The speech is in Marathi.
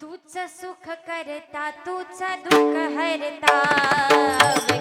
तूच सुख करता तूच दुःख हरता.